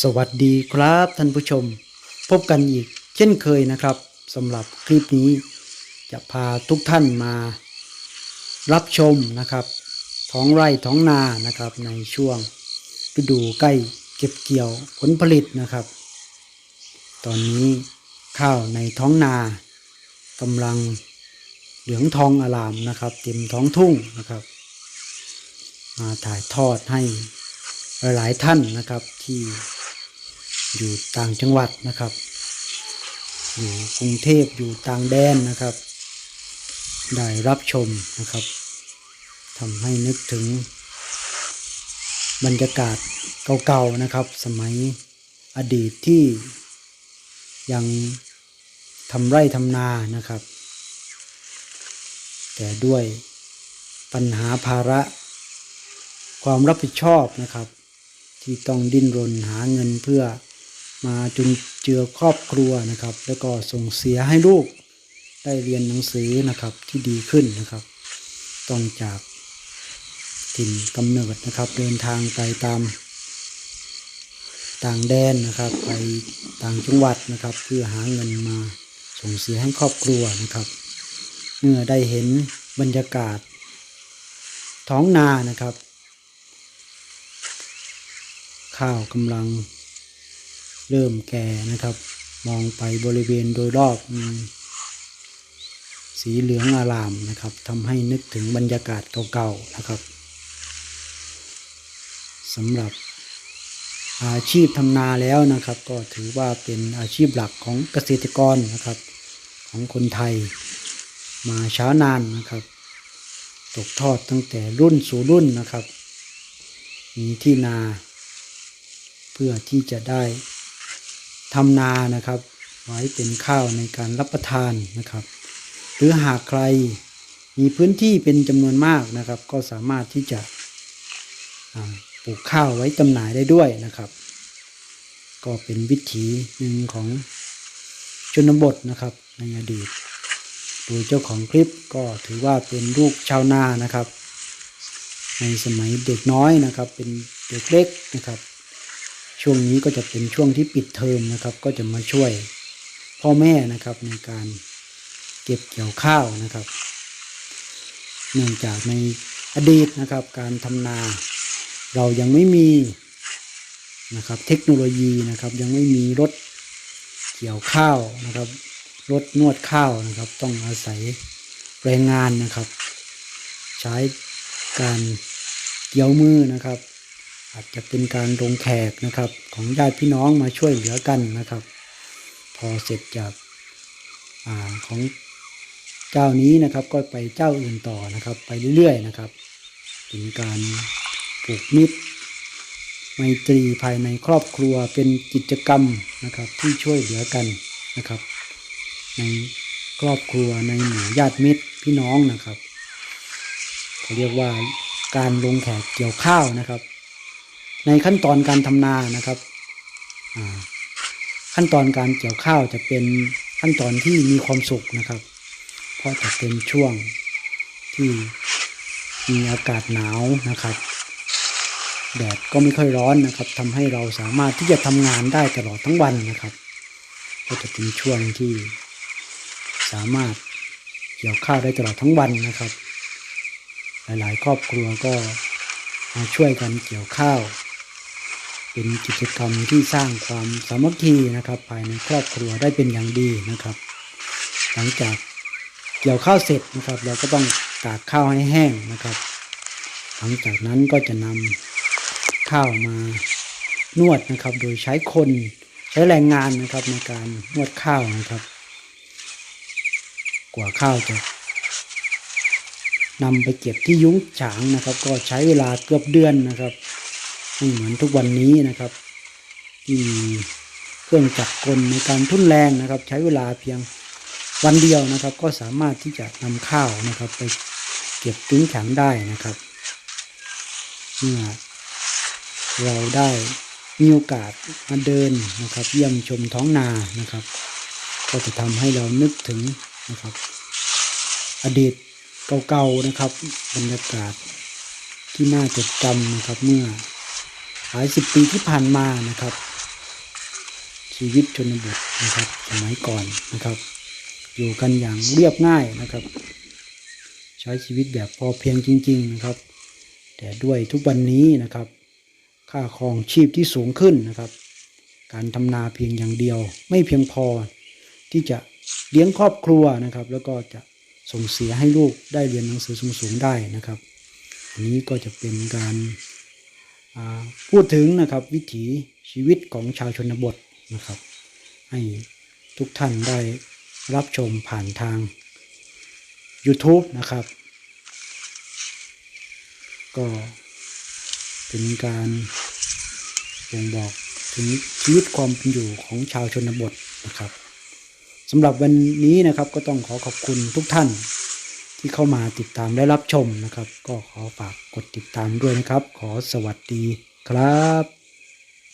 สวัสดีครับท่านผู้ชม พบกันอีกเช่นเคยนะครับสำหรับคลิปนี้จะพาทุกท่านมา รับชมนะครับ ท้องไร่ท้องนานะครับในช่วงฤดูใกล้เก็บเกี่ยวผลผลิตนะครับ ตอนนี้ข้าวในท้องนากำลังเหลืองทองอลามนะครับ เต็มท้องทุ่งนะครับ มาถ่ายทอดให้ หลายท่านนะครับที่อยู่ต่างจังหวัดนะครับ อยู่กรุงเทพอยู่ต่างแดนนะครับ ได้รับชมนะครับทำให้นึกถึง บรรยากาศเก่าๆนะครับ สมัยอดีตที่ยังทำไร่ทำนานะครับ แต่ด้วยปัญหาภาระ ความรับผิดชอบนะครับ ที่ต้องดิ้นรนหาเงินเพื่อมาจุนเจือครอบครัวนะครับ แล้วก็ส่งเสียให้ลูกได้เรียนหนังสือนะครับที่ดีขึ้นนะครับ ต้องจากถิ่นกำเนิดนะครับ เดินทางไปตามต่างแดนนะครับ ไปต่างจังหวัดนะครับ เพื่อหาเงินมาส่งเสียให้ครอบครัวนะครับ เมื่อได้เห็นบรรยากาศท้องนานะครับ ข้าวกำลังเริ่มแก่นะครับ มองไปบริเวณโดยรอบสีเหลืองอารามนะครับทำให้นึกถึงบรรยากาศเก่าๆนะครับสำหรับอาชีพทำนาแล้วนะครับ ก็ถือว่าเป็นอาชีพหลักของเกษตรกรนะครับ ของคนไทยมาช้านานนะครับ ตกทอดตั้งแต่รุ่นสู่รุ่นนะครับ มีที่นา เพื่อที่จะได้ทำนานะครับ ไว้เป็นข้าวในการรับประทานนะครับ หรือหากใครมีพื้นที่เป็นจำนวนมากนะครับ ก็สามารถที่จะปลูกข้าวไว้จำหน่ายได้ด้วยนะครับ ก็เป็นวิถีหนึ่งของชนบทนะครับในอดีตโดยเจ้าของคลิปก็ถือว่าเป็นลูกชาวนานะครับ ในสมัยเด็กน้อยนะครับ เป็นเด็กเล็กนะครับ ช่วงนี้ก็จะเป็นช่วงที่ปิดเทอมนะครับ ก็จะมาช่วยพ่อแม่นะครับในการเก็บเกี่ยวข้าวนะครับ เนื่องจากในอดีตนะครับการทำนา เรายังไม่มีนะครับเทคโนโลยีนะครับยังไม่มีรถเกี่ยวข้าวนะครับรถนวดข้าวนะครับ ต้องอาศัยแรงงานนะครับ ใช้การเกี่ยวมือนะครับ อาจจะเป็นการลงแขกนะครับ ของญาติพี่น้องมาช่วยเหลือกันนะครับ พอเสร็จจากอาของเจ้านี้นะครับก็ไปเจ้าอื่นต่อนะครับ ไปเรื่อยๆนะครับ เป็นการปลูกมิตรไมตรีภายในครอบครัวเป็นกิจกรรมนะครับที่ช่วยเหลือกันนะครับ ในครอบครัวในหมู่ญาติมิตรพี่น้องนะครับเขาเรียกว่าการลงแขกเกี่ยวข้าวนะครับ ในขั้นตอนการทำนานะครับ ขั้นตอนการเกี่ยวข้าวจะเป็นขั้นตอนที่มีความสุขนะครับ เพราะจะเป็นช่วงที่มีอากาศหนาวนะครับ แดดก็ไม่ค่อยร้อนนะครับทำให้เราสามารถที่จะทำงานได้ตลอดทั้งวันนะครับ ก็จะเป็นช่วงที่สามารถเกี่ยวข้าวได้ตลอดทั้งวันนะครับ หลายๆ ครอบครัวก็มาช่วยกันเกี่ยวข้าว เป็นกิจกรรมที่สร้างความสามัคคีนะครับ ภายในครอบครัวได้เป็นอย่างดีนะครับ หลังจากเกี่ยวข้าวเสร็จนะครับ เราก็ต้องตากข้าวให้แห้งนะครับ หลังจากนั้นก็จะนำข้าวมานวดนะครับ โดยใช้คนใช้แรงงานนะครับในการนวดข้าวนะครับ กว่าข้าวจะนำไปเก็บที่ยุ้งฉางนะครับ ก็ใช้เวลาเกือบเดือนนะครับ ไม่เหมือนทุกวันนี้นะครับที่มีเครื่องจักรกลในการทุ่นแรงนะครับ ใช้เวลาเพียงวันเดียวนะครับ ก็สามารถที่จะนำข้าวนะครับ ไปเก็บยุ้งฉางได้นะครับเมื่อเราได้มีโอกาสมาเดินนะครับ เยี่ยมชมท้องนานะครับ ก็จะทำให้เรานึกถึงนะครับ อดีตเก่าๆนะครับ บรรยากาศที่น่าจดจำนะครับเมื่อ หลายสิบปีที่ผ่านมานะครับ ชีวิตชนบทนะครับ สมัยก่อนนะครับ อยู่กันอย่างเรียบง่ายนะครับ ใช้ชีวิตแบบพอเพียงจริง ๆนะครับ แต่ด้วยทุกวันนี้นะครับ ค่าครองชีพที่สูงขึ้นนะครับ การทำนาเพียงอย่างเดียว ไม่เพียงพอที่จะเลี้ยงครอบครัวนะครับ แล้วก็จะส่งเสียให้ลูกได้เรียนหนังสือสูงๆได้นะครับ อันนี้ก็จะเป็นการ พูดถึงนะครับวิถีชีวิตของชาวชนบทนะครับ ให้ทุกท่านได้รับชมผ่านทาง YouTube นะครับ ก็เป็นการบ่งบอกถึงชีวิตความเป็นอยู่ของชาวชนบทนะครับสำหรับวันนี้นะครับก็ต้องขอขอบคุณทุกท่าน ที่เข้ามาติดตามและรับชมนะครับ ก็ขอฝากกดติดตามด้วยนะครับ ขอสวัสดีครับ